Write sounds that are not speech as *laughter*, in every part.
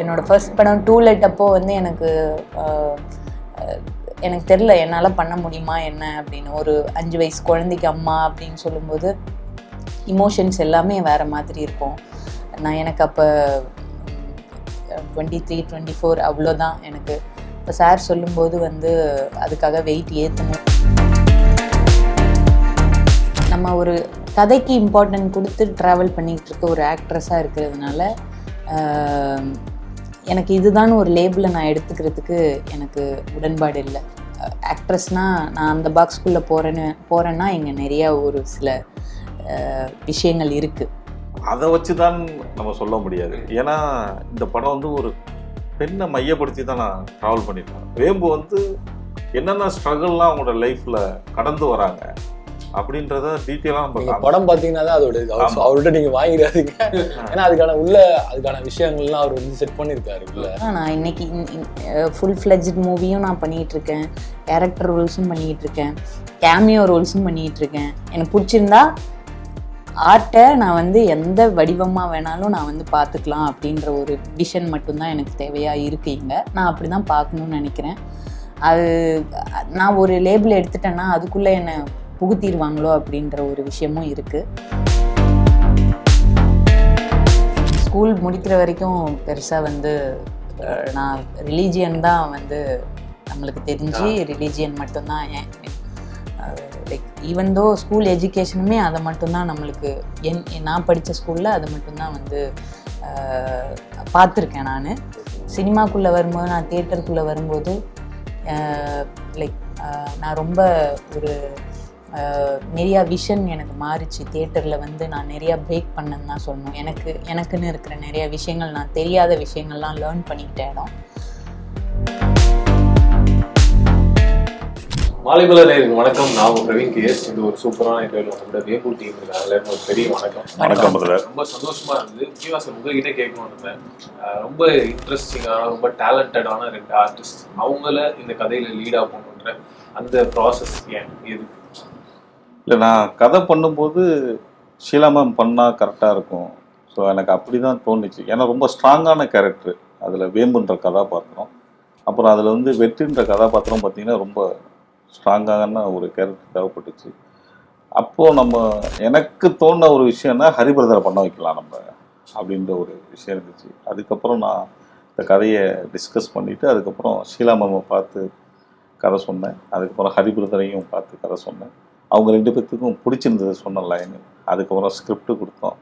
என்னோட ஃபர்ஸ்ட் படம் two light அப்போ வந்து எனக்கு எனக்கு தெரில என்னால் பண்ண முடியுமா என்ன அப்படின்னு. ஒரு அஞ்சு வயசு குழந்தைக்கு அம்மா அப்படின்னு சொல்லும்போது இமோஷன்ஸ் எல்லாமே வேறு மாதிரி இருக்கும். நான் எனக்கு அப்போ டுவெண்ட்டி த்ரீ டுவெண்ட்டி ஃபோர் அவ்வளோதான் எனக்கு. இப்போ சார் சொல்லும்போது வந்து அதுக்காக வெயிட் ஏற்றணும் நம்ம ஒரு கதைக்கு இம்பார்ட்டன்ட் கொடுத்து ட்ராவல் பண்ணிகிட்டு இருக்க ஒரு ஆக்ட்ரஸாக இருக்கிறதுனால எனக்கு இதுதான் ஒரு லேபிளை நான் எடுத்துக்கிறதுக்கு எனக்கு உடன்பாடு இல்லை. ஆக்ட்ரஸ்னால் நான் அந்த பாக்ஸ்குள்ளே போகிறேன்னு போகிறேன்னா இங்கே நிறையா ஒரு சில விஷயங்கள் இருக்குது அதை வச்சு தான் நம்ம சொல்ல முடியாது. ஏன்னா இந்த படம் வந்து ஒரு பெண்ணை மையப்படுத்தி தான் நான் ட்ராவல் பண்ணியிருக்கேன் வேம்பு வந்து என்னென்ன ஸ்ட்ரகிள்லாம் அவங்களோட லைஃப்பில் கடந்து வராங்க. அப்படின்றத டீட்டெயிலாக நம்ம. படம் பாத்தீங்கன்னா தான் அதோட. அவர்கிட்ட நீங்க வாங்கிடாதீங்க. ஏன்னா அதுக்கான உள்ள அதுக்கான விஷயங்கள்லாம் அவர் வந்து செட் பண்ணியிருக்காரு உள்ள நான் இன்னைக்கு ஃபுல் ஃப்ளெஜ்ட் மூவியும் நான் பண்ணிகிட்டு இருக்கேன் கேரக்டர் ரோல்ஸும் பண்ணிகிட்டு இருக்கேன் கேமியோ ரோல்ஸும் பண்ணிகிட்டு இருக்கேன் எனக்கு பிடிச்சிருந்தா ஆர்ட்டை நான் வந்து எந்த வடிவமாக வேணாலும் நான் வந்து பார்த்துக்கலாம் அப்படின்ற ஒரு விஷன் மட்டும்தான் எனக்கு தேவையாக இருக்கு இங்கே. நான் அப்படி தான் பார்க்கணுன்னு நினைக்கிறேன். அது நான் ஒரு லேபிள் எடுத்துட்டேன்னா அதுக்குள்ளே என்னை புகுத்திடுவாங்களோ அப்படின்ற ஒரு விஷயமும் இருக்குது ஸ்கூல் முடிக்கிற வரைக்கும் பெருசாக வந்து நான் ரிலீஜியன் தான் வந்து நம்மளுக்கு தெரிஞ்சு ரிலீஜியன் மட்டும்தான் ஏன் லைக் ஈவன் தோ ஸ்கூல் எஜுகேஷனுமே அதை மட்டும்தான் நம்மளுக்கு என் நான் படித்த ஸ்கூலில் அதை மட்டும்தான் வந்து பார்த்துருக்கேன் நான். சினிமாக்குள்ளே வரும்போது நான் தியேட்டருக்குள்ளே வரும்போது லைக் நான் ரொம்ப ஒரு நிறையா விஷன் எனக்கு மாறிச்சு. தியேட்டரில் வந்து நான் நிறையா பிரேக் பண்ணேன்னு தான் சொல்லணும். எனக்கு எனக்குன்னு இருக்கிற நிறையா விஷயங்கள் நான் தெரியாத விஷயங்கள்லாம் லேர்ன் பண்ணிக்கிட்ட இடம். மாலைமல நேருக்கு வணக்கம். நான் பிரவீன் கேஎஸ் இது ஒரு சூப்பரான இன்டர்வியூ உங்களோட வேபு டீம் இருக்காங்க. ஒரு பெரிய வணக்கம். வணக்கம் முதல்ல ரொம்ப சந்தோஷமா இருந்தது. முக்கியமா சார் உங்ககிட்ட கேட்கணும்னு இருந்தேன். ரொம்ப இன்ட்ரெஸ்டிங்கான ரொம்ப டேலண்டடான ரெண்டு ஆர்டிஸ்ட் அவங்கள இந்த கதையில லீடா பண்ணுன்ற அந்த ப்ராசஸ் ஏன்? எது இல்லை நான் கதை பண்ணும்போது ஷீலா மேம் பண்ணால் கரெக்டாக இருக்கும். ஸோ எனக்கு அப்படி தான் தோணுச்சு. ஏன்னா ரொம்ப ஸ்ட்ராங்கான கேரக்டர் அதில் வேம்புன்ற கதாபாத்திரம். அப்புறம் அதில் வந்து வெற்றின்ற கதாபாத்திரம் பார்த்திங்கன்னா ரொம்ப ஸ்ட்ராங்கான ஒரு கேரக்டர் தேவைப்பட்டுச்சு. அப்போது நம்ம எனக்கு தோணுன ஒரு விஷயம்னா ஹரிபிரதரை பண்ண வைக்கலாம் நம்ம அப்படின்ற ஒரு விஷயம் இருந்துச்சு. அதுக்கப்புறம் நான் இந்த கதையை டிஸ்கஸ் பண்ணிவிட்டு அதுக்கப்புறம் ஷீலா மேமை பார்த்து கதை சொன்னேன். அதுக்கப்புறம் ஹரிபிரதரையும் பார்த்து கதை சொன்னேன். அவங்க ரெண்டு பேர்த்துக்கும் பிடிச்சிருந்தது சொன்ன லைனு அதுக்கப்புறம் ஸ்கிரிப்ட் கொடுத்தோம்.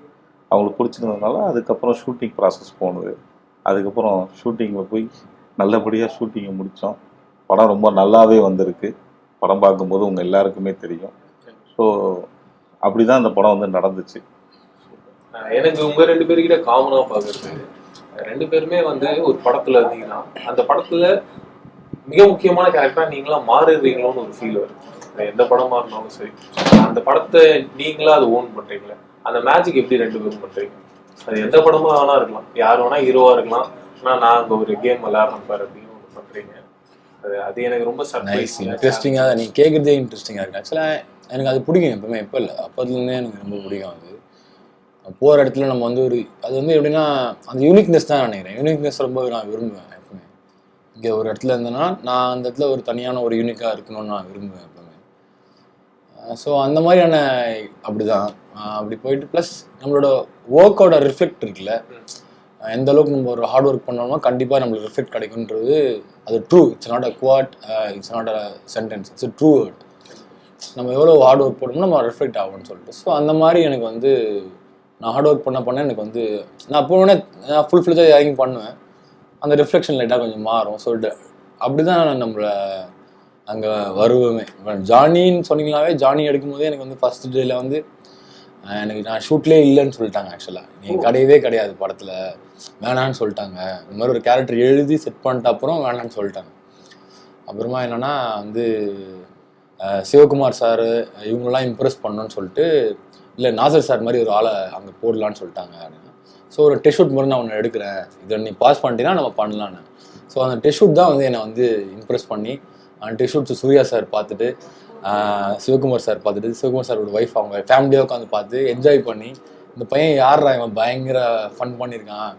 அவங்களுக்கு பிடிச்சிருந்ததுனால அதுக்கப்புறம் ஷூட்டிங் ப்ராசஸ் போனது. அதுக்கப்புறம் ஷூட்டிங்கில் போய் நல்லபடியாக ஷூட்டிங்கை முடித்தோம் படம் ரொம்ப நல்லாவே வந்திருக்கு. படம் பார்க்கும்போது உங்கள் எல்லாருக்குமே தெரியும். ஸோ அப்படி தான் அந்த படம் வந்து நடந்துச்சு. எனக்கு உங்கள் ரெண்டு பேர்கிட்ட காமனாக பார்க்குறது ரெண்டு பேருமே வந்து ஒரு படத்தில் இருந்தீங்கன்னா அந்த படத்தில் மிக முக்கியமான கேரக்டராக நீங்களாம் மாறுறீங்களோன்னு ஒரு ஃபீல் வருது. எந்த படமா இருந்தாலும் சரி. அந்த படத்தை நீங்களா அதை ஓன் பண்றீங்களே? அந்த மேஜிக் எப்படி ரெண்டு பேரும் பண்றீங்க? அது எந்த படமா வேணா இருக்கலாம். யார் வேணா ஹீரோவா இருக்கலாம். ஆனா நான் அங்க ஒரு கேம் விளையாடுறேன் பாரு அப்படின்னு ஒன்று பண்றீங்க. அது அது எனக்கு ரொம்ப சர்ப்ரைஸ் இன்ட்ரெஸ்டிங்காக நீ கேட்குறதே இன்ட்ரெஸ்டிங்காக இருக்கு. ஆக்சுவலாக எனக்கு அது பிடிக்கும் எப்பவுமே. எப்போ இல்லை அப்போதுலேருந்தே எனக்கு ரொம்ப பிடிக்கும் அது. போகிற இடத்துல நம்ம வந்து ஒரு அது வந்து எப்படின்னா அந்த யூனிக்னஸ் தான் நினைக்கிறேன். யூனிக்னஸ் ரொம்ப நான் விரும்புவேன் எப்பவுமே. இங்கே ஒரு இடத்துல இருந்தேன்னா நான் அந்த இடத்துல ஒரு தனியான ஒரு யூனிக்காக இருக்கணும்னு நான் விரும்புவேன். ஸோ அந்த மாதிரியான அப்படிதான். தான் அப்படி போயிட்டு ப்ளஸ் நம்மளோட ஒர்க்கோட ரிஃப்ளெக்ட் இருக்குல்ல? எந்த அளவுக்கு நம்ம ஒரு ஹார்ட் ஒர்க் பண்ணோம்னா கண்டிப்பாக நம்மளுக்கு ரிஃப்ளெக்ட் கிடைக்குன்றது அது true it's not a quote it's not a sentence it's true word நம்ம எவ்வளோ ஹார்ட் ஒர்க் போட்டோமோ நம்ம ரிஃப்ளெக்ட் ஆகும்னு சொல்லிட்டு. ஸோ அந்த மாதிரி எனக்கு வந்து நான் ஹார்ட் ஒர்க் பண்ண பண்ண எனக்கு வந்து நான் போனோடனே நான் ஃபுல் ஃபில்ஜாக இறங்கி பண்ணுவேன். அந்த ரிஃப்ளெக்ஷன் லைட்டாக கொஞ்சம் மாறும். சொல்லிட்டு அப்படி தான் நம்மளை அங்கே வருவேமே இப்ப ஜானின்னு சொன்னீங்களாவே ஜானி எடுக்கும்போதே எனக்கு வந்து ஃபர்ஸ்ட் டேல வந்து எனக்கு நான் ஷூட்லேயே இல்லைன்னு சொல்லிட்டாங்க ஆக்சுவலாக நீ கிடையவே கிடையாது படத்தில். வேணான்னு சொல்லிட்டாங்க. இந்த மாதிரி ஒரு கேரக்டர் எழுதி செட் பண்ணிட்ட அப்புறம் வேணான்னு சொல்லிட்டாங்க. அப்புறமா என்னன்னா வந்து சிவகுமார் சார் இவங்களெல்லாம் இம்ப்ரெஸ் பண்ணணும்னு சொல்லிட்டு இல்லை நாசர் சார் மாதிரி ஒரு ஆளை அங்கே போடலான்னு சொல்லிட்டாங்க அப்படின்னா. ஸோ ஒரு டெஸ்ட் ஷூட் மாதிரி நான் ஒன்று எடுக்கிறேன். இதை நீ பாஸ் பண்ணிட்டீங்கன்னா நம்ம பண்ணலான்னு ஸோ அந்த டெஸ்ட் ஷூட் தான் வந்து என்னை வந்து இம்ப்ரெஸ் பண்ணி ஷூட் சூர்யா சார் பார்த்துட்டு சிவகுமார் சார் பார்த்துட்டு சிவகுமார் சாரோட ஒய்ஃப் அவங்க ஃபேமிலியாக உட்காந்து பார்த்து என்ஜாய் பண்ணி இந்த பையன் யாரா இவன் பயங்கர ஃபன் பண்ணியிருக்கான்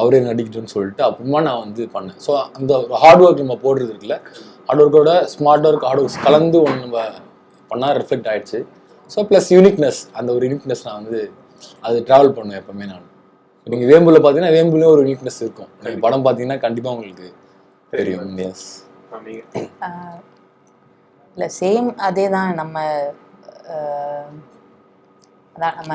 அவரே நடிக்கட்டும்னு சொல்லிட்டு அப்புறமா நான் வந்து பண்ணேன். ஸோ அந்த ஒரு ஹார்ட் ஒர்க் நம்ம போடுறது இருக்குல்ல ஹார்ட் ஒர்க்கோட ஸ்மார்ட் ஒர்க் ஹார்ட் ஒர்க்ஸ் கலந்து ஒன்று நம்ம பண்ணால் ரிஃப்ளெக்ட் ஆயிடுச்சு. ஸோ ப்ளஸ் யூனிக்னஸ் அந்த ஒரு யூனிக்னஸ் நான் வந்து அது ட்ராவல் பண்ணுவேன் எப்பவுமே நான். நீங்கள் வேம்புல பார்த்தீங்கன்னா வேம்புலேயும் ஒரு யூனிக்னஸ் இருக்கும். நீங்கள் படம் பார்த்தீங்கன்னா கண்டிப்பாக உங்களுக்கு தெரியும். எஸ் இல்லை சேம் அதே தான் நம்ம அதான் நம்ம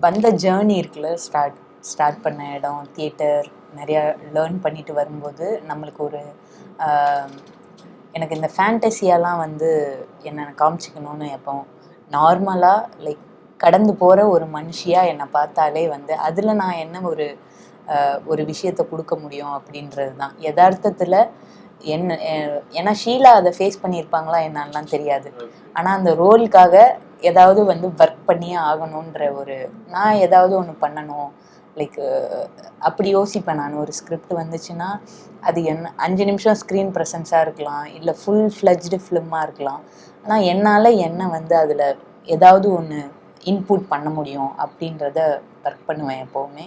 வந்த ஜேர்னி இருக்குல்ல ஸ்டார்ட் ஸ்டார்ட் பண்ண இடம் தியேட்டர் நிறையா லேர்ன் பண்ணிட்டு வரும்போது நம்மளுக்கு ஒரு எனக்கு இந்த ஃபேண்டசியெல்லாம் வந்து என்னை காமிச்சிக்கணும்னு எப்போ நார்மலாக லைக் கடந்து போகிற ஒரு மனுஷியாக என்னை பார்த்தாலே வந்து அதில் நான் என்ன ஒரு ஒரு விஷயத்தை கொடுக்க முடியும் அப்படின்றது தான் யதார்த்தத்தில் என்ன ஏன்னா ஷீலா அதை ஃபேஸ் பண்ணியிருப்பாங்களா என்னான்லாம் தெரியாது. ஆனால் அந்த ரோலுக்காக ஏதாவது வந்து ஒர்க் பண்ணியே ஆகணுன்ற ஒரு நான் ஏதாவது ஒன்று பண்ணணும். லைக் அப்படி யோசிப்பேன் நான். ஒரு ஸ்கிரிப்ட் வந்துச்சுன்னா அது என்ன அஞ்சு நிமிஷம் ஸ்க்ரீன் ப்ரெசன்ஸாக இருக்கலாம் இல்லை ஃபுல் ஃப்ளஜ்டு ஃபிலிமாக இருக்கலாம். ஆனால் என்னால் என்ன வந்து அதில் ஏதாவது ஒன்று இன்புட் பண்ண முடியும் அப்படின்றத ஒர்க் பண்ணுவேன் எப்போவுமே.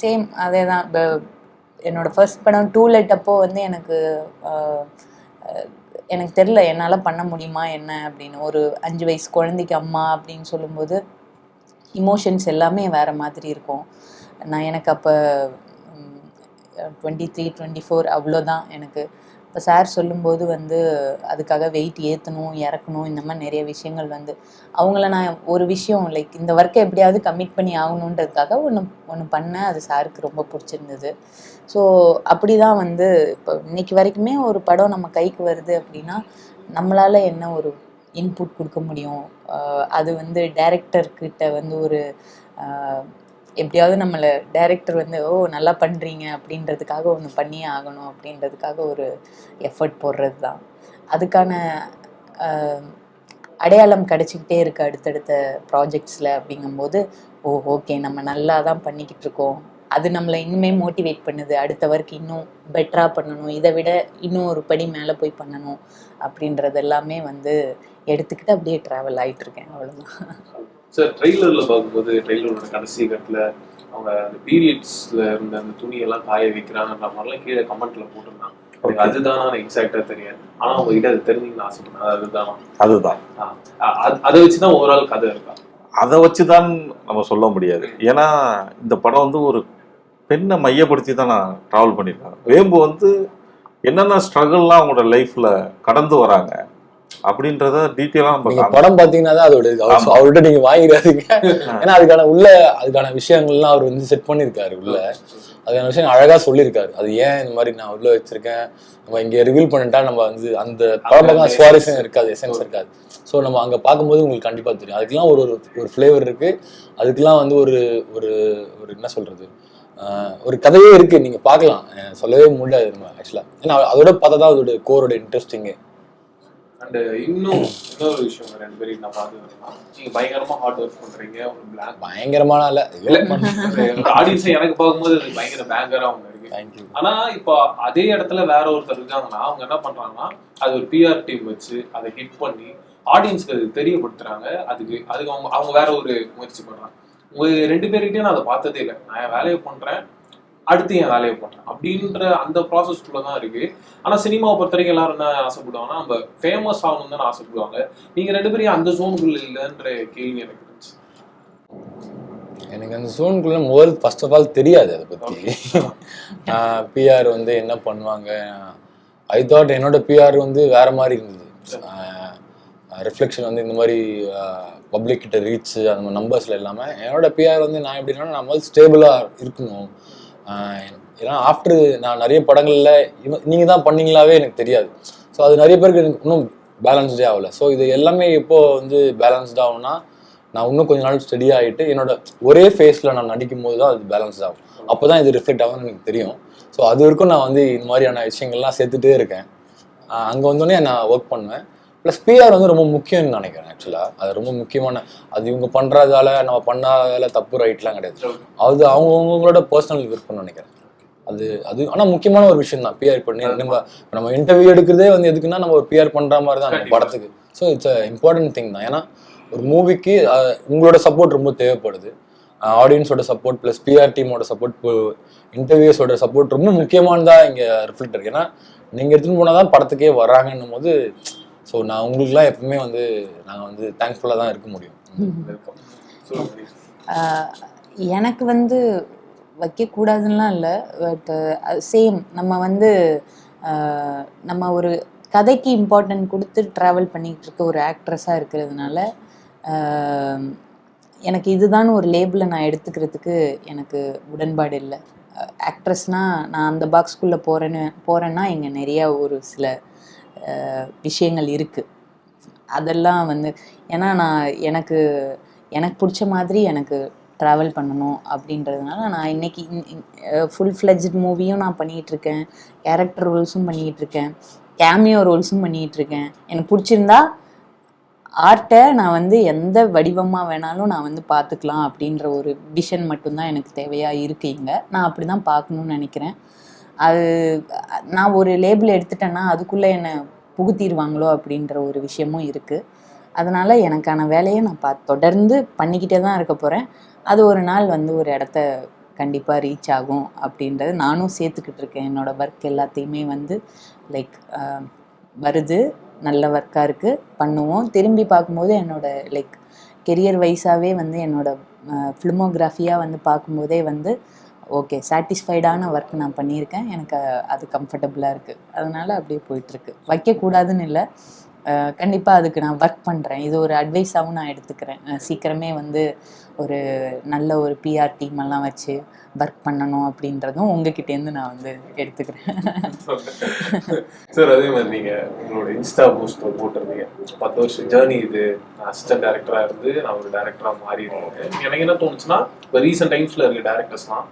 சேம் அதே தான் என்னோட ஃபர்ஸ்ட் படம் டூ லெட் அப்போ வந்து எனக்கு எனக்கு தெரில என்னால் பண்ண முடியுமா என்ன அப்படின்னு. ஒரு அஞ்சு வயசு குழந்தைக்கு அம்மா அப்படின்னு சொல்லும்போது இமோஷன்ஸ் எல்லாமே வேறு மாதிரி இருக்கும். நான் எனக்கு அப்போ டுவெண்ட்டி த்ரீ டுவெண்ட்டி ஃபோர் அவ்வளோதான் எனக்கு. இப்போ சார் சொல்லும்போது வந்து அதுக்காக வெயிட் ஏற்றணும் இறக்கணும் இந்த மாதிரி நிறைய விஷயங்கள் வந்து அவங்கள நான் ஒரு விஷயம் லைக் இந்த ஒர்க்கை எப்படியாவது கமிட் பண்ணி ஆகணுன்றதுக்காக ஒன்று ஒன்று பண்ணேன். அது சாருக்கு ரொம்ப பிடிச்சிருந்தது. ஸோ அப்படி தான் வந்து இப்போ இன்னைக்கு வரைக்குமே ஒரு படம் நம்ம கைக்கு வருது அப்படின்னா நம்மளால் என்ன ஒரு இன்புட் கொடுக்க முடியும்? அது வந்து டைரக்டர்கிட்ட வந்து ஒரு எப்படியாவது நம்மளை டைரக்டர் வந்து ஓ நல்லா பண்ணுறீங்க அப்படின்றதுக்காக ஒன்று பண்ணியே ஆகணும் அப்படின்றதுக்காக ஒரு எஃபர்ட் போடுறது தான் அதுக்கான அடையாளம் கிடச்சிக்கிட்டே இருக்கு அடுத்தடுத்த ப்ராஜெக்ட்ஸில் அப்படிங்கும்போது ஓ ஓகே நம்ம நல்லா தான் பண்ணிக்கிட்டு இருக்கோம் அது நம்மளை இன்னுமே மோட்டிவேட் பண்ணுது. அடுத்த ஒர்க் இன்னும் பெட்டராக பண்ணணும். இதை விட இன்னும் ஒரு படி மேலே போய் பண்ணணும். அப்படின்றது எல்லாமே வந்து எடுத்துக்கிட்டு அப்படியே ட்ராவல் ஆகிட்டுருக்கேன் அவ்வளோதான் சார் ட்ரெய்லர்ல பார்க்கும்போது ட்ரெய்லரோட கடைசி கட்டத்துல அவங்க அந்த பீரியட்ஸ்ல இருந்த அந்த துணியெல்லாம் காய வைக்கிறாங்கன்ற மாதிரிலாம் கீழே கமெண்ட்ல போட்டிருந்தாங்க. எனக்கு அதுதான் எக்ஸாக்டா தெரியாது. ஆனா உங்ககிட்ட அது தெரிஞ்சுக்கணும்னு ஆசைப்பட்டேன். அது அதுதான். அதுதான். அது- வச்சுதான் ஓவரால் கதை இருக்கா? அதை வச்சு தான் நம்ம சொல்ல முடியாது. ஏன்னா இந்த படம் வந்து ஒரு பெண்ணை மையப்படுத்தி தான் நான் ட்ராவல் பண்ணியிருக்கேன். வேம்பு வந்து என்னென்ன ஸ்ட்ரகிள்லாம் அவங்களோட லைஃப்ல கடந்து வராங்க. அப்படின்றத டீட்டெயிலாக நம்ம படம் பாத்தீங்கன்னா தான் அதோட. அவர்கிட்ட நீங்க வாங்கிடாதீங்க. *laughs* ஏன்னா அதுக்கான உள்ள அதுக்கான விஷயங்கள்லாம் அவர் வந்து செட் பண்ணியிருக்காரு உள்ள. அதுக்கான விஷயம் அழகா சொல்லியிருக்காரு. அது ஏன் இந்த மாதிரி நான் உள்ள வச்சிருக்கேன்? நம்ம இங்க ரிவீல் பண்ணிட்டா நம்ம வந்து அந்த படம் சுவாரஸ்யம் இருக்காது எசன்ஸ் இருக்காது. ஸோ நம்ம அங்க பார்க்கும்போது உங்களுக்கு கண்டிப்பா தெரியும். அதுக்கெல்லாம் ஒரு ஒரு ஃப்ளேவர் இருக்கு. அதுக்கெல்லாம் வந்து ஒரு ஒரு ஒரு என்ன சொல்றது? ஒரு கதையே இருக்கு. நீங்க பார்க்கலாம். அஹ் சொல்லவே முடியாது நம்ம ஆக்சுவலா ஏன்னா அதோட பார்த்தா தான் அதோட கோரோட இன்ட்ரெஸ்டிங்கு அண்ட் இன்னும் இன்னொரு விஷயம் ரெண்டு பேரும் நான் பார்த்து நீங்க பயங்கரமா ஹார்ட் ஒர்க் பண்றீங்க ஒரு பிளாக் பயங்கரமான இல்ல ஆடியன்ஸை எனக்கு பார்க்கும்போது அது பயங்கர பேங்கரா அவங்க இருக்கு. ஆனா இப்போ அதே இடத்துல வேற ஒருத்தர் இருக்காங்கன்னா அவங்க என்ன பண்றாங்கன்னா அது ஒரு பிஆர் டீம் வச்சு அதை ஹிட் பண்ணி ஆடியன்ஸ்க்கு அது தெரியப்படுத்துறாங்க. அதுக்கு அதுக்கு அவங்க அவங்க வேற ஒரு முயற்சி பண்றாங்க. உங்க ரெண்டு பேர்கிட்டயும் நான் அதை பார்த்ததே இல்லை. நான் வேலையை பண்றேன் அடுத்து என் வேலையை பண்றேன் அப்படின்ற அந்த ப்ராசஸ்க்குள்ள தான் இருக்கு. ஆனா சினிமாவை பொறுத்த வரைக்கும் எல்லாரும் என்ன ஆசைப்படுவாங்கன்னா நம்ம ஃபேமஸ் ஆகணும்னு தானே ஆசைப்படுவாங்க. நீங்க ரெண்டு பேரும் அந்த ஜோனுக்குள்ள இல்லைன்ற கேள்வி எனக்கு இருந்துச்சு. எனக்கு அந்த ஜோனுக்குள்ள முதல் ஃபர்ஸ்ட் ஆஃப் ஆல் தெரியாது அதை பற்றி பிஆர் *laughs* வந்து என்ன பண்ணுவாங்க? ஐ தாட் என்னோட பிஆர் வந்து வேற மாதிரி இருந்தது. ரிஃப்ளெக்ஷன் வந்து இந்த மாதிரி பப்ளிக் கிட்ட ரீச் அந்த மாதிரி நம்பர்ஸில் இல்லாமல் என்னோட பிஆர் வந்து நான் எப்படின்னா நம்ம ஸ்டேபிளாக இருக்கணும். ஏன்னா ஆஃப்டர் நான் நிறைய படங்களில் இவ நீங்கள் தான் பண்ணீங்களாவே எனக்கு தெரியாது. ஸோ அது நிறைய பேருக்கு எனக்கு இன்னும் பேலன்ஸ்டே ஆகலை. ஸோ இது எல்லாமே எப்போ வந்து பேலன்ஸ்ட் ஆகும்னா நான் இன்னும் கொஞ்ச நாள் ஸ்டடி ஆகிட்டு என்னோட ஒரே ஃபேஸில் நான் நடிக்கும் போது தான் அது பேலன்ஸ் ஆகும். அப்போ தான் இது ரிஃப்ளெக்ட் ஆகும்னு எனக்கு தெரியும். ஸோ அது வரைக்கும் நான் வந்து இந்த மாதிரியான விஷயங்கள்லாம் சேர்த்துட்டே இருக்கேன். அங்கே வந்தோடனே நான் ஒர்க் பண்ணுவேன். ப்ளஸ் பிஆர் வந்து ரொம்ப முக்கியம்னு நினைக்கிறேன் ஆக்சுவலாக அது ரொம்ப முக்கியமான அது இவங்க பண்ணுறதால நம்ம பண்ணாதால தப்பு ரைட்லாம் கிடையாது. அது அவங்கவுங்களோட பர்சனல் விருப்பம்னு நினைக்கிறேன். அது அது ஆனால் முக்கியமான ஒரு விஷயம் தான். பிஆர் பண்ணி நம்ம நம்ம இன்டர்வியூ எடுக்கிறதே வந்து எதுக்குன்னா நம்ம ஒரு பிஆர் பண்ணுற மாதிரி தான் நம்ம. படத்துக்கு. ஸோ இட்ஸ் இம்பார்ட்டன்ட் திங் தான். ஏன்னா ஒரு மூவிக்கு உங்களோட சப்போர்ட் ரொம்ப தேவைப்படுது. ஆடியன்ஸோட சப்போர்ட் ப்ளஸ் பிஆர் டீமோட சப்போர்ட் இன்டர்வியூஸோட சப்போர்ட் ரொம்ப முக்கியமானதா இங்கே ரிஃப்ளெக்ட் இருக்கு. ஏன்னா நீங்கள் எடுத்துன்னு போனால் தான் படத்துக்கே வராங்கன்னும் போது ஸோ நான் உங்களுக்குலாம் எப்பவுமே வந்து நாங்கள் வந்து தேங்க்ஃபுல்லாக தான் இருக்க முடியும். எனக்கு வந்து வைக்கக்கூடாதுன்னெலாம் இல்லை. பட் சேம் நம்ம வந்து நம்ம ஒரு கதைக்கு இம்பார்ட்டன்ட் கொடுத்து ட்ராவல் பண்ணிகிட்டு இருக்க ஒரு ஆக்ட்ரஸாக இருக்கிறதுனால எனக்கு இதுதான் ஒரு லேபிளை நான் எடுத்துக்கிறதுக்கு எனக்கு உடன்பாடு இல்லை. ஆக்ட்ரஸ்னால் நான் அந்த பாக்ஸ்குள்ளே போகிறேன்னு போகிறேன்னா இங்கே நிறையா ஒரு சில விஷயங்கள் இருக்குது அதெல்லாம் வந்து ஏன்னா நான் எனக்கு எனக்கு பிடிச்ச மாதிரி எனக்கு ட்ராவல் பண்ணணும் அப்படின்றதுனால நான் இன்னைக்கு ஃபுல் ஃப்ளெஜ்ட் மூவியும் நான் பண்ணிகிட்ருக்கேன். கேரக்டர் ரோல்ஸும் பண்ணிகிட்டு இருக்கேன் கேமியோ ரோல்ஸும் பண்ணிகிட்ருக்கேன். எனக்கு பிடிச்சிருந்தா ஆர்ட்டை நான் வந்து எந்த வடிவமாக வேணாலும் நான் வந்து பார்த்துக்கலாம் அப்படின்ற ஒரு விஷன் மட்டும்தான் எனக்கு தேவையாக இருக்கு இங்கே. நான் அப்படி தான் பார்க்கணுன்னு நினைக்கிறேன். அது நான் ஒரு லேபிள் எடுத்துட்டேன்னா அதுக்குள்ளே என்னை புகுத்திடுவாங்களோ அப்படின்ற ஒரு விஷயமும் இருக்குது அதனால் எனக்கான வேலையை நான் பா தொடர்ந்து பண்ணிக்கிட்டே தான் இருக்க போகிறேன் அது ஒரு நாள் வந்து ஒரு இடத்த கண்டிப்பாக ரீச் ஆகும் அப்படின்றது நானும் சேர்த்துக்கிட்டு இருக்கேன். என்னோடய ஒர்க் எல்லாத்தையுமே வந்து லைக் வருது. நல்ல ஒர்க்காக இருக்குது பண்ணுவோம். திரும்பி பார்க்கும்போது என்னோடய லைக் கெரியர் வைஸாகவே வந்து என்னோடய ஃபிலிமோகிராஃபியாக வந்து பார்க்கும்போதே வந்து ஓகே சாட்டிஸ்ஃபைடான ஒர்க் நான் பண்ணியிருக்கேன். எனக்கு அது கம்ஃபர்டபுளாக இருக்குது அதனால் அப்படியே போயிட்டுருக்கு. வைக்கக்கூடாதுன்னு இல்லை. கண்டிப்பாக அதுக்கு நான் ஒர்க் பண்ணுறேன் இது ஒரு அட்வைஸாகவும் நான் எடுத்துக்கிறேன். சீக்கிரமே வந்து ஒரு நல்ல ஒரு பிஆர் டீம் எல்லாம் வச்சு ஒர்க் பண்ணணும் அப்படின்றதும் உங்ககிட்டேருந்து நான் வந்து எடுத்துக்கிறேன். *laughs* சார் அதே மாதிரி நீங்கள் உங்களோட இன்ஸ்டா போஸ்ட் போட்டிருந்தீங்க. பத்து வருஷம் ஜேர்னி இது. அசிஸ்டன்ட் டேரக்டராக இருந்து நான் ஒரு டேரக்டராக மாறி இருக்கேன் எனக்கு என்ன தோணுச்சுன்னா இப்போ ரீசெண்ட் டைம்ஸில் இருக்க டேரக்டர்ஸ்லாம்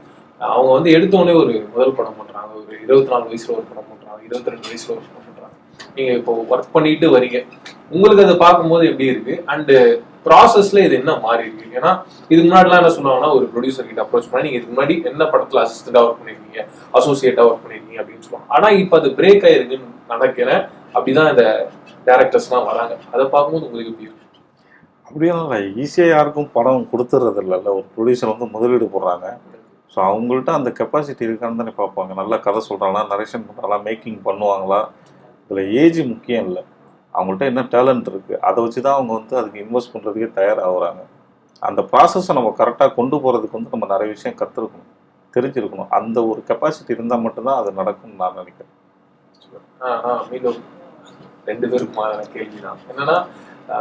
அவங்க வந்து எடுத்தோடனே ஒரு முதல் படம் பண்றாங்க. ஒரு இருபத்தி நாலு வயசுல ஒரு படம் பண்றாங்க. இருபத்தி ரெண்டு வயசுல ஒரு படம் பண்றாங்க. நீங்க இப்போ ஒர்க் பண்ணிட்டு வரீங்க. உங்களுக்கு அதை பார்க்கும்போது எப்படி இருக்கு? அண்டு ப்ராசஸ்ல இது என்ன மாறி இருக்கு? ஏன்னா இதுக்கு முன்னாடிலாம் என்ன சொல்லுவாங்கன்னா ஒரு ப்ரொடியூசர் கிட்ட அப்ரோச் பண்ணி நீங்க இதுக்கு முன்னாடி என்ன படத்துல அசிஸ்டண்டா ஒர்க் பண்ணிருக்கீங்க? அசோசியேட்டா ஒர்க் பண்ணிருக்கீங்க? அப்படின்னு சொல்லுவாங்க. ஆனா இப்ப அது பிரேக் ஆயிருக்குன்னு நினைக்கிறேன் அப்படிதான் இந்த டேரக்டர்ஸ்லாம் வராங்க. அதை பார்க்கும்போது உங்களுக்கு எப்படி இருக்கு? அப்படியெல்லாம் இல்லை. ஈஸியாக யாருக்கும் படம் கொடுத்துறது இல்லைல்ல. ஒரு ப்ரொடியூசர் வந்து முதலீடு போடுறாங்க. ஸோ அவங்கள்ட்ட அந்த கெப்பாசிட்டி இருக்கான்னு தானே பார்ப்பாங்க. நல்லா கதை சொல்கிறாங்களா நரேஷன் பண்ணுறாங்களா மேக்கிங் பண்ணுவாங்களா? இதில் ஏஜ் முக்கியம் இல்லை. அவங்கள்ட்ட என்ன டேலண்ட் இருக்குது அதை வச்சு தான் அவங்க வந்து அதுக்கு இன்வெஸ்ட் பண்ணுறதுக்கே தயாராகிறாங்க. அந்த ப்ராசஸை நம்ம கரெக்டாக கொண்டு போகிறதுக்கு வந்து நம்ம நிறைய விஷயம் கற்றுருக்கணும் தெரிஞ்சிருக்கணும். அந்த ஒரு கெப்பாசிட்டி இருந்தால் மட்டும்தான் அது நடக்கும்னு நான் நினைக்கிறேன். ஆ, ஆ, மீண்டும் ரெண்டு பேருக்குமான கேள்விதான். என்னன்னா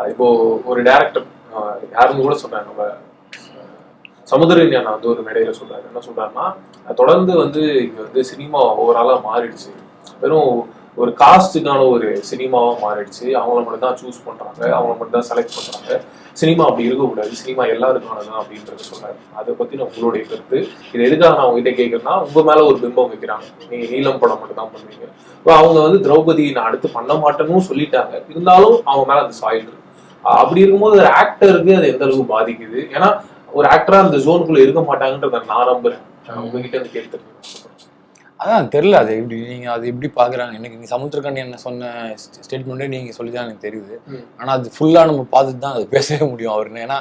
இப்போ ஒரு டேரக்டர் யாருன்னு கூட சொன்னாங்க நம்ம சமுதிரன் வந்து ஒரு மேடையில சொல்றாரு. என்ன சொல்றாருன்னா தொடர்ந்து வந்து இங்க வந்து சினிமா ஓவராலா மாறிடுச்சு. வெறும் ஒரு காஸ்டுக்கான ஒரு சினிமாவா மாறிடுச்சு. அவங்கள மட்டும் தான் சூஸ் பண்றாங்க. அவங்கள மட்டும் தான் செலக்ட் பண்றாங்க. சினிமா அப்படி இருக்கக்கூடாது. சினிமா எல்லாருக்கானதான் அப்படின்றத சொல்றாரு. அதை பத்தி நான் உங்களுடைய கருத்து. இது எதுக்காக நான் உங்ககிட்ட கேட்கறேன்னா உங்க மேல ஒரு பிம்பம் வைக்கிறாங்க. நீங்க நீலம் படம் மட்டும் தான் பண்ணுவீங்க. இப்போ அவங்க வந்து திரௌபதி நான் அடுத்து பண்ண மாட்டேன்னு சொல்லிட்டாங்க. இருந்தாலும் அவங்க மேல அந்த சாயில் இருக்கு. அப்படி இருக்கும்போது ஒரு ஆக்டருக்கு அது எந்த அளவுக்கு பாதிக்குது? ஏன்னா ஒரு ஆக்டரா அந்த ஜோனுக்குள்ள இருக்க மாட்டாங்கன்றத நான் நம்புறேன். உங்ககிட்ட இருந்து கேட்டு அதான் தெரில அது எப்படி நீங்க அது எப்படி பாக்குறாங்க? எனக்கு நீ சமுத்திரக்கண்ணி என்ன சொன்ன ஸ்டேட்மெண்ட்டே நீங்க சொல்லி தான் எனக்கு தெரியுது. ம். ஆனா அது ஃபுல்லா நம்ம பார்த்துட்டு தான் அது பேசவே முடியும். அவருன்னு ஏன்னா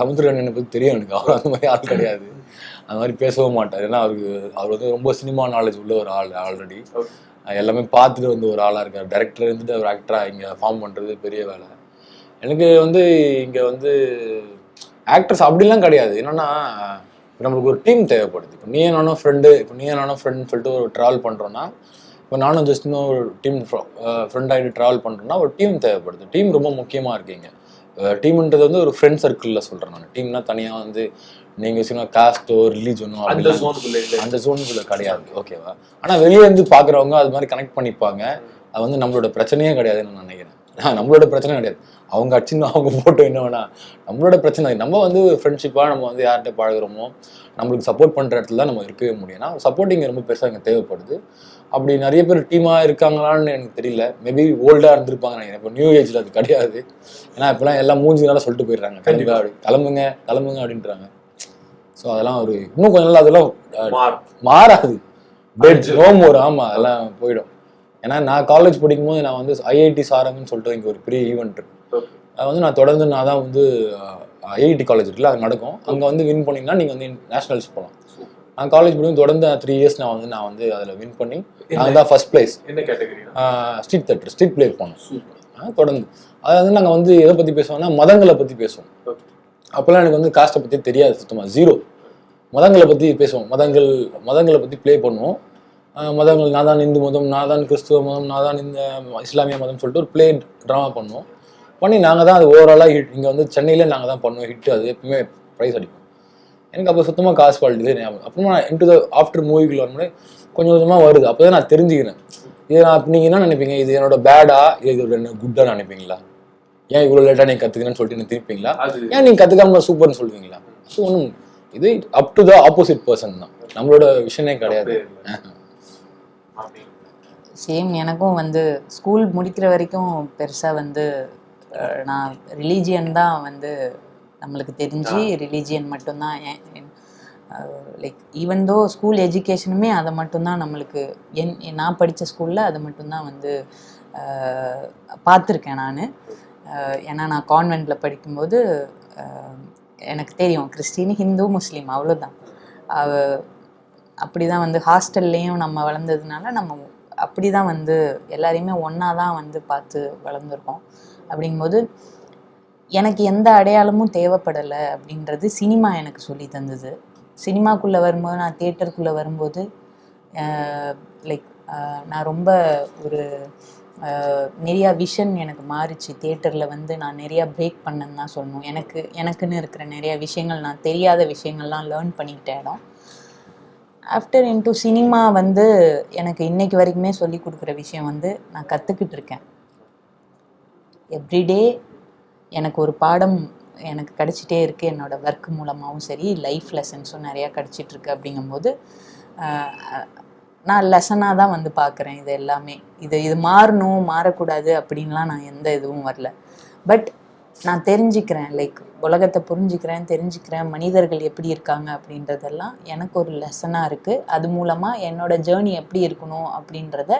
சமுத்திரக்கண்ணனை பத்தி தெரியும் எனக்கு. அவர் அந்த மாதிரி ஆள் கிடையாது. அந்த மாதிரி பேசவும் மாட்டார். ஏன்னா அவருக்கு அவர் வந்து ரொம்ப சினிமா நாலேஜ் உள்ள ஒரு ஆள் ஆல்ரெடி. எல்லாமே பார்த்துட்டு வந்து ஒரு ஆளா இருக்கார். டேரக்டர் இருந்துட்டு ஒரு ஆக்டரா இங்க ஃபார்ம் பண்றது பெரிய வேலை. எனக்கு வந்து இங்க வந்து ஆக்டர்ஸ் அப்படிலாம் கிடையாது. என்னன்னா இப்ப நம்மளுக்கு ஒரு டீம் தேவைப்படுது. இப்போ நீ நானும் ஃப்ரெண்டு இப்போ நீ நானும் ஃப்ரெண்ட் சொல்லிட்டு ஒரு ட்ராவல் பண்ணுறோன்னா இப்போ நானும் ஜஸ்ட் இன்னும் ஒரு டீம் ஃப்ரெண்ட் ஆகிட்டு ட்ராவல் பண்ணுறோன்னா ஒரு டீம் தேவைப்படுது. டீம் ரொம்ப முக்கியமாக இருக்கீங்க டீம்ன்றது வந்து ஒரு ஃப்ரெண்ட் சர்க்கிளில் சொல்கிறேன் நான். டீம்னா தனியாக வந்து நீங்கள் சொன்ன காஸ்ட்டோ ரிலீஜனோ அந்த ஜோனுக்குள்ள இல்ல. அந்த ஜோனுக்குள்ள கிடையாது. ஓகேவா ஆனா வெளியே இருந்து பாக்குறவங்க அது மாதிரி கனெக்ட் பண்ணிப்பாங்க. அது வந்து நம்மளோட பிரச்சனையே கிடையாதுன்னு நான் நினைக்கிறேன். நம்மளோட பிரச்சனை கிடையாது. அவங்க அடிச்சுன்னு அவங்க போட்டோ என்ன வேணா. நம்மளோட பிரச்சனை நம்ம வந்து ஃப்ரெண்ட்ஷிப்பா நம்ம வந்து யார்கிட்ட பழகுறோமோ நம்மளுக்கு சப்போர்ட் பண்ற இடத்துல தான் நம்ம இருக்கவே முடியும் ஏன்னா சப்போர்ட்டிங் ரொம்ப பெருசா இங்க தேவைப்படுது. அப்படி நிறைய பேர் டீமா இருக்காங்களான்னு எனக்கு தெரியல. மேபி ஓல்டா இருந்திருப்பாங்க நினைக்கிறேன். இப்போ நியூ ஏஜ்ல அது கிடையாது. ஏன்னா இப்பெல்லாம் எல்லாம் மூஞ்சினால சொல்லிட்டு போயிடுறாங்க. கிளம்புங்க அப்படி கிளம்புங்க கிளம்புங்க அப்படின்றாங்க. ஸோ அதெல்லாம் ஒரு இன்னும் கொஞ்ச நாள் அதெல்லாம் மாறாது. பெட் அஞ்சு. நோ மோர் ஆமா அதெல்லாம் போயிடும். ஏன்னா நான் காலேஜ் படிக்கும்போது நான் வந்து ஐஐடி சாரங்கன்னு சொல்லிட்டு இங்கே ஒரு பெரிய ஈவெண்ட் இருக்கு. அது வந்து நான் தொடர்ந்து நான் தான் வந்து ஐஐடி காலேஜ் இருக்குல்ல அது நடக்கும். அங்கே வந்து வின் பண்ணீங்கன்னா நீங்கள் வந்து நேஷனல்ஸ் போகலாம் நான் காலேஜ் முடியும் தொடர்ந்து த்ரீ இயர்ஸ் நான் வந்து நான் வந்து அதில் வின் பண்ணி நான் தான் ஃபர்ஸ்ட் ப்ரைஸ் என்ன category street theatre street play போனோம் தொடர்ந்து. அது வந்து நாங்கள் வந்து எதை பற்றி பேசுவோம்னா மதங்களை பற்றி பேசுவோம். அப்போல்லாம் எனக்கு வந்து காஸ்ட்டை பற்றி தெரியாது சுத்தமாக ஜீரோ மதங்களை பற்றி பேசுவோம். மதங்கள் மதங்களை பற்றி ப்ளே பண்ணுவோம். மதங்கள் நான் தான் இந்து மதம் நான் தான் கிறிஸ்துவ மதம் நான் தான் இந்த இஸ்லாமிய மதம் சொல்லிட்டு ஒரு ப்ளே ட்ராமா பண்ணுவோம். பண்ணி நாங்கள் தான் அது ஓவராலாக ஹிட் இங்கே வந்து சென்னையிலே நாங்கள் தான் பண்ணுவோம் ஹிட் அது எப்பவுமே ப்ரைஸ் அடிப்போம் எனக்கு அப்போ சுத்தமாக காசு குவாலிட்டி ஞாபகம் அப்புறமா இன்டு த ஆஃப்டர் மூவிக்குள்ள வரும்போது கொஞ்சம் கொஞ்சமாக வருது. அப்போ தான் நான் தெரிஞ்சுக்கிறேன். இது நான் நீங்கள் என்ன நினைப்பீங்க? இது என்னோட பேடா இது என்ன குட்டாக நினைப்பீங்களா? ஏன் இவ்வளோ லேட்டாக நீங்கள் கற்றுக்கணும்னு சொல்லிட்டு என்ன திருப்பீங்களா? ஏன் நீங்கள் கற்றுக்காம சூப்பர்னு சொல்லுவீங்களா? அது ஒன்றும் இது up to the opposite person தான். நம்மளோட விஷயமே கிடையாது. சேம் எனக்கும் வந்து ஸ்கூல் முடிக்கிற வரைக்கும் பெருசாக வந்து நான் ரிலீஜியன் தான் வந்து நம்மளுக்கு தெரிஞ்சு ரிலீஜியன் மட்டும்தான் லைக் ஈவன் தோ ஸ்கூல் எஜுகேஷனுமே அதை மட்டும்தான் நம்மளுக்கு என் நான் படித்த ஸ்கூலில் அதை மட்டும்தான் வந்து பார்த்துருக்கேன் நான். ஏன்னா நான் கான்வெண்ட்டில் படிக்கும்போது எனக்கு தெரியும் கிறிஸ்டின் ஹிந்து முஸ்லீம் அவ்வளோதான் அப்படி தான் வந்து ஹாஸ்டல்லையும் நம்ம வளர்ந்ததுனால நம்ம அப்படி தான் வந்து எல்லாரையுமே ஒன்றா தான் வந்து பார்த்து வளர்ந்துருக்கோம். அப்படிங்கும்போது எனக்கு எந்த அடையாளமும் தேவைப்படலை அப்படின்றது சினிமா எனக்கு சொல்லி தந்தது. சினிமாக்குள்ளே வரும்போது நான் தேட்டருக்குள்ளே வரும்போது லைக் நான் ரொம்ப ஒரு நிறையா விஷன் எனக்கு மாறிச்சு. தேட்டரில் வந்து நான் நிறையா பிரேக் பண்ணேன்னு தான் சொல்லணும். எனக்கு எனக்குன்னு இருக்கிற நிறையா விஷயங்கள் நான் தெரியாத விஷயங்கள்லாம் லேர்ன் பண்ணிக்கிட்ட இடம். ஆஃப்டர் இன்டு சினிமா வந்து எனக்கு இன்னைக்கு வரைக்குமே சொல்லி கொடுக்குற விஷயம் வந்து நான் கற்றுக்கிட்டு இருக்கேன். எவ்ரிடே எனக்கு ஒரு பாடம் எனக்கு கிடச்சிட்டே இருக்குது என்னோட ஒர்க் மூலமாகவும் சரி லைஃப் லெசன்ஸும் நிறையா கிடச்சிட்ருக்கு அப்படிங்கும்போது நான் லெசனாக தான் வந்து பார்க்குறேன் இது எல்லாமே. இது இது மாறணும் மாறக்கூடாது அப்படின்லாம் நான் எந்த இதுவும் வரல. பட் நான் தெரிஞ்சுக்கிறேன் லைக் உலகத்தை புரிஞ்சுக்கிறேன் தெரிஞ்சுக்கிறேன் மனிதர்கள் எப்படி இருக்காங்க அப்படின்றதெல்லாம் எனக்கு ஒரு லெசனாக இருக்குது அது மூலமாக என்னோடய ஜேர்னி எப்படி இருக்கணும் அப்படின்றத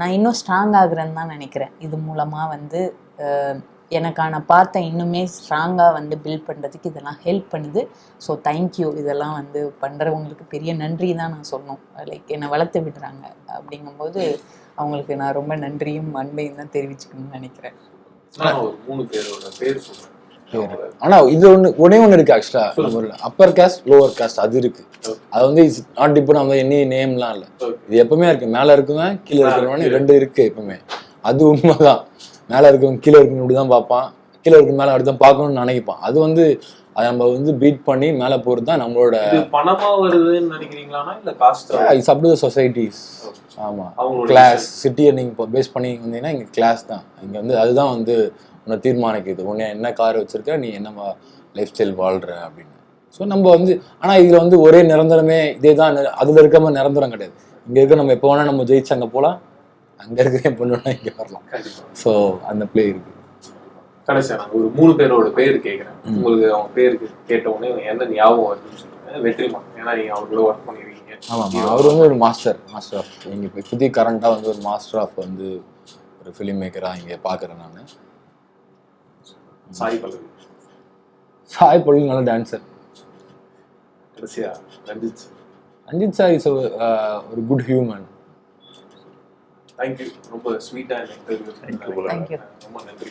நான் இன்னும் ஸ்ட்ராங் ஆகுறேன்னு தான் நினைக்கிறேன். இது மூலமாக வந்து எனக்கான பாத்தை இன்னுமே ஸ்ட்ராங்காக வந்து பில்ட் பண்ணுறதுக்கு இதெல்லாம் ஹெல்ப் பண்ணுது. ஸோ தேங்க்யூ இதெல்லாம் வந்து பண்ணுறவங்களுக்கு பெரிய நன்றி தான் நான் சொல்லணும். லைக் என்னை வளர்த்து விடுறாங்க. அப்படிங்கும்போது அவங்களுக்கு நான் ரொம்ப நன்றியும் அன்பையும் தான் தெரிவிச்சுக்கணும்னு நினைக்கிறேன். மூணு பேரோட பேர் சொல்றேன். ஆனா இது ஒண்ணு ஒன்னே ஒண்ணு இருக்கு ஆக்சுவலா அப்பர் காஸ்ட் லோவர் காஸ்ட் அது இருக்கு. அது வந்து நாட் டிபெண்ட் அந்த எனி நேம்லாம் இல்ல. இது எப்பவுமே இருக்கு. மேல இருக்கவன் கீழே இருக்கிறவன் ரெண்டு இருக்கு எப்பவுமே. அது உண்மைதான். மேல இருக்கவன் கீழே இருக்கவன் இப்படிதான் பார்ப்பான். கீழே இருக்க மேல அப்படிதான் பார்க்கணும்னு நினைப்பான். அது வந்து அதை நம்ம வந்து பீட் பண்ணி மேல போறது தான் நம்மளோட இது பணமா வருதுன்னு நினைக்கிறீங்களானா இல்ல caste it's up to societies ஆமா. அவங்களோட கிளாஸ் சிட்டியை நீங்கள் இப்போ பேஸ் பண்ணி வந்தீங்கன்னா இங்கே கிளாஸ் தான். இங்கே வந்து அதுதான் வந்து உன்னை தீர்மானிக்குது. உன்னை என்ன கார் வச்சிருக்க நீ என்ன லைஃப் ஸ்டைல் வாழ்ற அப்படின்னு. ஸோ நம்ம வந்து ஆனால் இதில் வந்து ஒரே நிரந்தரமே இதே தான் அதில் இருக்க மாதிரி நிரந்தரம் கிடையாது. இங்கே இருக்க நம்ம எப்போ வேணால் நம்ம ஜெயிச்சு அங்கே போகலாம் அங்கே இருக்கிற பொண்ணுனா இங்கே வரலாம். ஸோ அந்த ப்ளே இருக்கு. கடைசியா நான் ஒரு மூணு பேரோட பேர் கேட்கிறேன். உங்களுக்கு அவங்க பேருக்கு கேட்ட உடனே என்ன ஞாபகம் வருதுன்னு சொல்லுங்க வெற்றிமா ஏன்னா நீங்க அவங்க கூட ஒர்க் பண்ணிருக்கீங்க. ஆமாம் அவர் வந்து ஒரு மாஸ்டர் மாஸ்டர் ஆஃப் இங்கே இப்போ புதிய கரண்ட்டாக வந்து ஒரு மாஸ்டர் ஆஃப் வந்து ஒரு ஃபிலிம் மேக்கராக இங்கே பார்க்குறேன் நான். சாய் பல்லவி. சாய் பள்ளி நல்ல டான்சர் கடைசியா ரஞ்சித் அஞ்சித் சார் இஸ் ஒரு குட் ஹியூமன் தேங்க்யூ ரொம்ப ஸ்வீட்டா இன்டர்வியூ Thank you. ரொம்ப நன்றி.